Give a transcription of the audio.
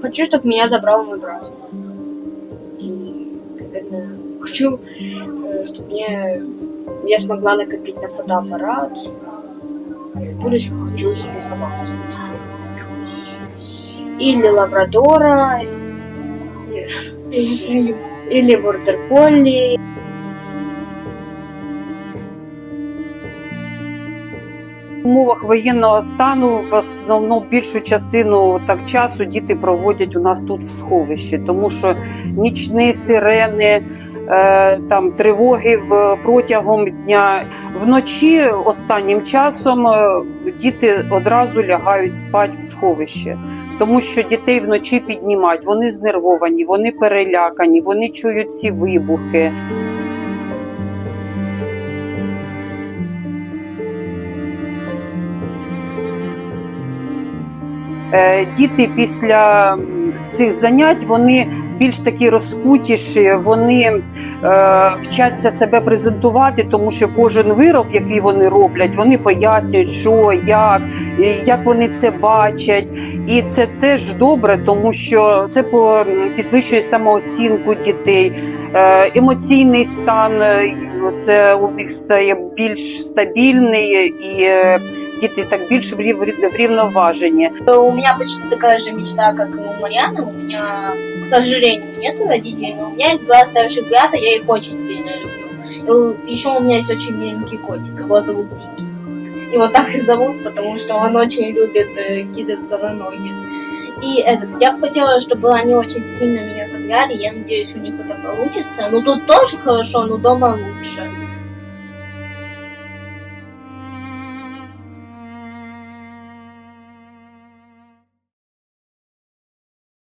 Хочу, чтобы меня забрал мой брат. И, наверное, хочу, чтобы мне я смогла накопить на фотоаппарат. И в будущем хочу себе собаку завести. Или лабрадора, или, или Умовах воєнного стану в основному більшу частину так часу діти проводять у нас тут в сховищі, тому що нічні сирени. е, Там тривоги в протягом дня вночі останнім часом е, діти одразу лягають спати в сховище, тому що дітей вночі піднімають. Вони знервовані, вони перелякані, вони чують ці вибухи. Діти після цих занять вони більш такі розкутіші, вони е, вчаться себе презентувати, тому що кожен вироб, який вони роблять, вони пояснюють, що як, як вони це бачать. І це теж добре, тому що це підвищує самооцінку дітей, е, емоційний стан. е, Це у них стає більш стабільний і е, діти так більш врів- врівноважені. У меня почти такая же мечта, как и у Марьяны. У меня, к сожалению, нету родителей, но у меня есть два старших брата, я их очень сильно люблю. И еще у меня есть очень миленький котик, его зовут Дики. Его так и зовут, потому что он очень любит э, кидаться на ноги. И этот, я бы хотела, чтобы они очень сильно меня забрали, я надеюсь, у них это получится. Ну тут тоже хорошо, но дома лучше.